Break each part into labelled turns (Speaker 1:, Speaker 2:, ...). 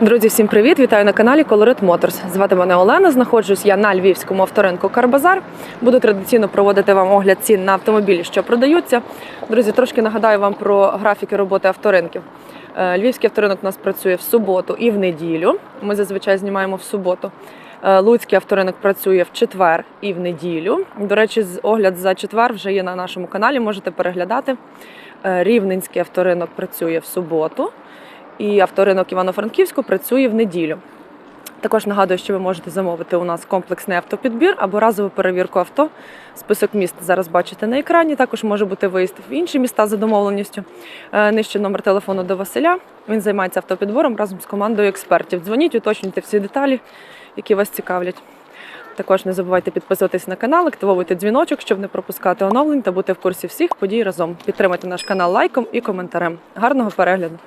Speaker 1: Друзі, всім привіт! Вітаю на каналі Colorit Motors. Звати мене Олена. Знаходжусь я на львівському авторинку Карбазар. Буду традиційно проводити вам огляд цін на автомобілі, що продаються. Друзі, трошки нагадаю вам про графіки роботи авторинків. Е, Львівський авторинок у нас працює в суботу і в неділю. Ми зазвичай знімаємо в суботу. Е, Луцький авторинок працює в четвер і в неділю. До речі, огляд за четвер вже є на нашому каналі. Можете переглядати. Е, Рівненський авторинок працює в суботу і авторинок Івано-Франківську працює в неділю. Також нагадую, що ви можете замовити у нас комплексний автопідбір або разову перевірку авто. Список міст зараз бачите на екрані. Також може бути виїзд в інші міста за домовленістю. Е, Нижче номер телефону до Василя. Він займається автопідбором разом з командою експертів. Дзвоніть, уточнюйте всі деталі, які вас цікавлять. Також не забувайте підписуватись на канал, активовуйте дзвіночок, щоб не пропускати оновлень та бути в курсі всіх подій разом. Підтримайте наш канал лайком і коментарем. Гарного перегляду!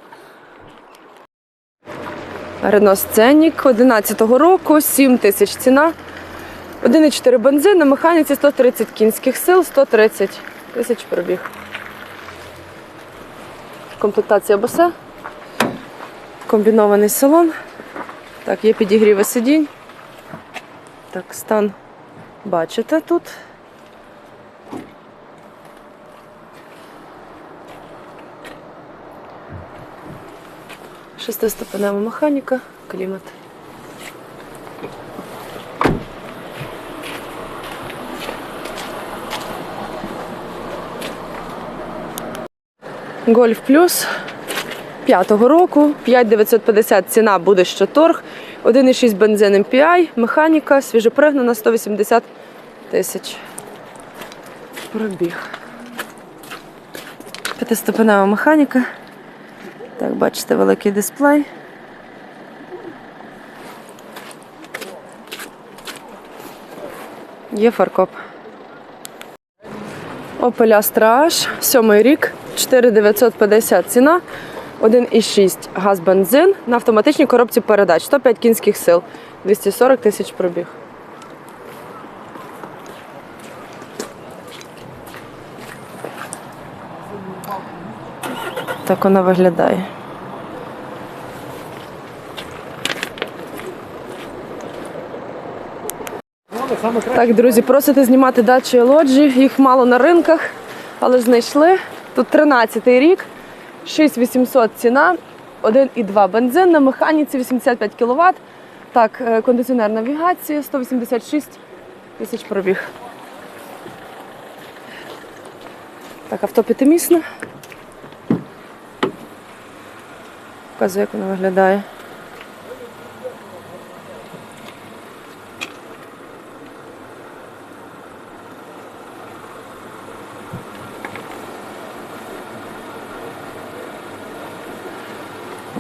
Speaker 1: Рено Сценік 11-го року, 7 тисяч ціна. 1,4 бензин на механіці 130 кінських сил, 130 тисяч пробіг. Комплектація босе. Комбінований салон. Так, є підігріви сидінь. Так, стан бачите тут. Шестиступенева механіка, клімат. Гольф плюс п'ятого року, 5950 ціна буде що торг, 1,6 бензин MPI, механіка, свіжопригнана 180 тисяч. Пробіг. П'ятиступенева механіка. Так, бачите, великий дисплей. Є фаркоп. Opel Astra H, сьомий рік, 4950 ціна, 1,6 газ бензин на автоматичній коробці передач, 105 кінських сил, 240 тисяч пробіг. Так вона виглядає. Так, друзі, просите знімати дачі і лоджі. Їх мало на ринках, але знайшли. Тут 13-й рік, 6800 ціна, 1,2 бензин на механіці 85 кВт. Так, е, кондиціонер навігації 186 тисяч пробіг. Так, авто п'ятимісне. Показую, як воно виглядає.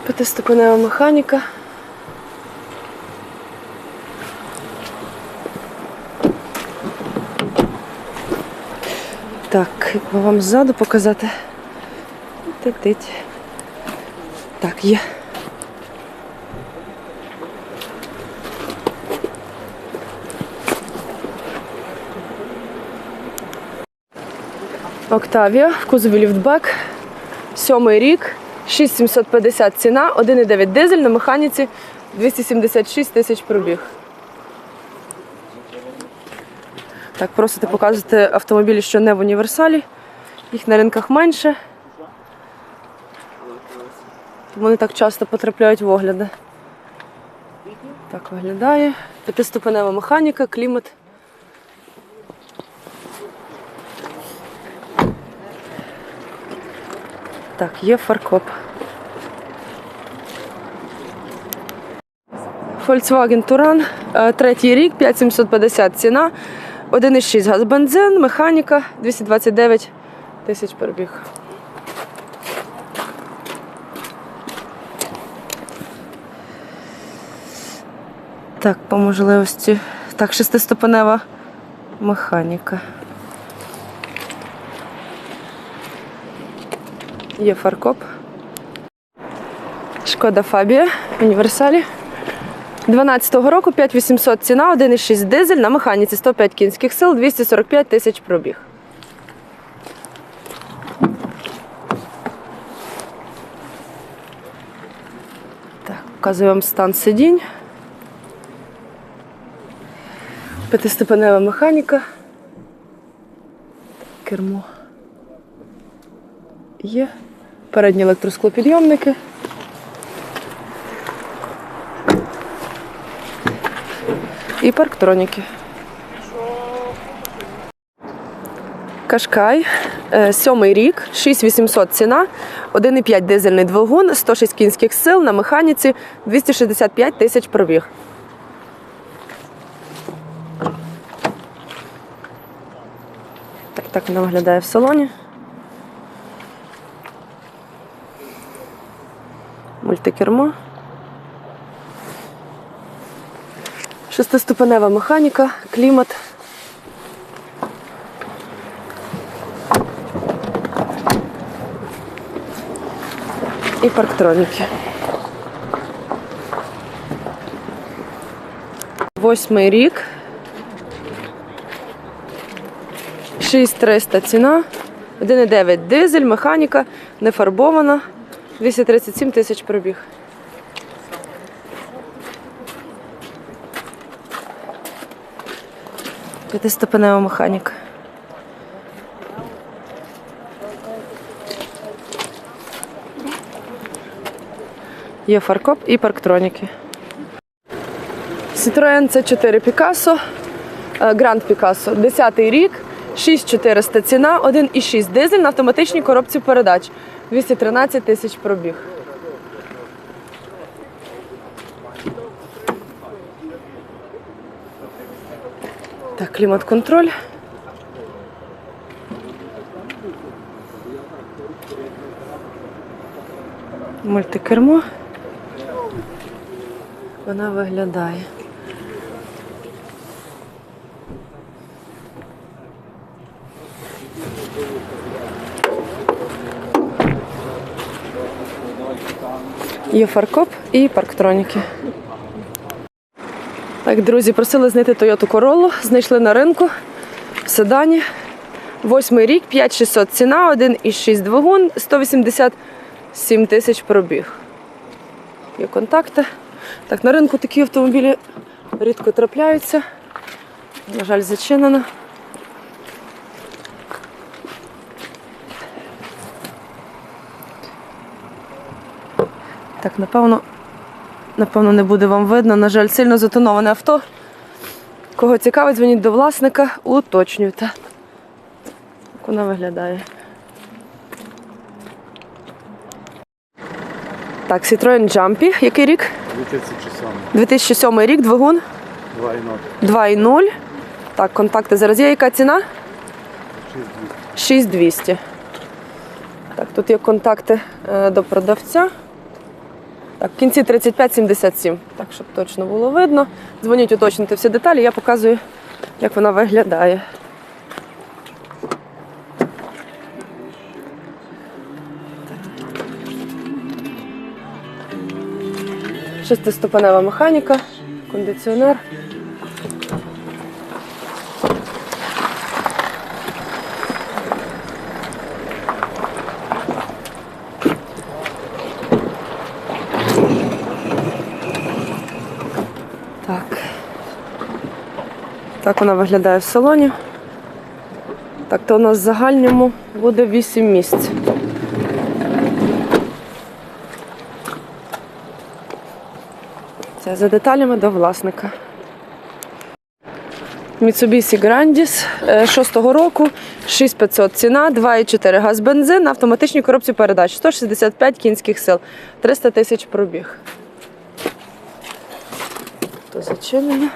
Speaker 1: П'ятиступенева механіка. Так, як вам ззаду показати. Тетить. Так, є. Октавія в кузові ліфтбек. Сьомий рік, 6750 ціна, 1,9 дизель на механіці 276 тисяч пробіг. Так, просите показувати автомобілі, що не в універсалі. Їх на ринках менше. Вони так часто потрапляють в огляди. Так виглядає. П'ятиступенева механіка, клімат. Так, є фаркоп. Volkswagen Touran, е, третій рік, 5750 ціна, 1,6 газ бензин, механіка, 229 тисяч пробіг. Так, по можливості. Так, шестиступенева механіка. Є фаркоп. Шкода Фабія універсалі. 12-го року 5800 ціна, 1,6 дизель на механіці 105 кінських сил, 245 тисяч пробіг. Так, Показую вам стан сидінь. П'ятиступенева механіка. Кермо. Є. Передні електросклопідйомники. І парктроніки. Кашкай, е, сьомий рік, 6800 ціна, 1,5 дизельний двигун, 106 кінських сил на механіці, 265 тисяч пробіг. Так, вона виглядає в салоні. Мультикермо. Шестиступенева механіка, клімат. І парктроніки. Восьмий рік. 6300 ціна. 1,9 дизель, механіка, не фарбована. 237 тисяч пробіг. П'ятиступенева механіка. Є фаркоп і парктроніки. Citroen C4 Picasso, е, Grand Picasso, 10 рік, 6400 ціна, 1,6 дизель на автоматичній коробці передач. 213 тисяч пробіг. Так, клімат-контроль. Мультикермо. Вона виглядає. Є фаркоп і парктроніки. Так, друзі, просили знайти Toyota Corolla. Знайшли на ринку в седані. Восьмий рік, 5600 ціна, 1,6 двигун, 187 тисяч пробіг. Є контакти. Так, на ринку такі автомобілі рідко трапляються. На жаль, зачинено. Так, напевно, напевно, не буде вам видно. На жаль, сильно затоноване авто. Кого цікавить, дзвоніть до власника, уточнюйте. Як вона виглядає. Так, Citroen Jumpy. Який рік?
Speaker 2: 2007.
Speaker 1: 2007 рік, двигун
Speaker 2: 2,0.
Speaker 1: 2.0. Так, контакти зараз є. Яка ціна?
Speaker 2: 6200.
Speaker 1: 6200. Так, тут є контакти е, до продавця. Так, в кінці 3577. Так, щоб точно було видно. Дзвоніть, уточнити всі деталі, я показую, як вона виглядає. Шестиступенева механіка, кондиціонер. Вона виглядає в салоні. Так, то у нас в загальному буде 8 місць. Це за деталями до власника. Mitsubishi Grandis 6-го року, 6500 ціна, 2,4 газ бензин на автоматичній коробці передач, 165 кінських сил, 300 тисяч пробіг. То зачинено.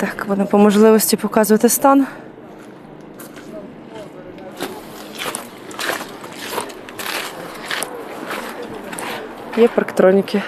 Speaker 1: Так, вони по можливості показувати стан. Є парктроніки.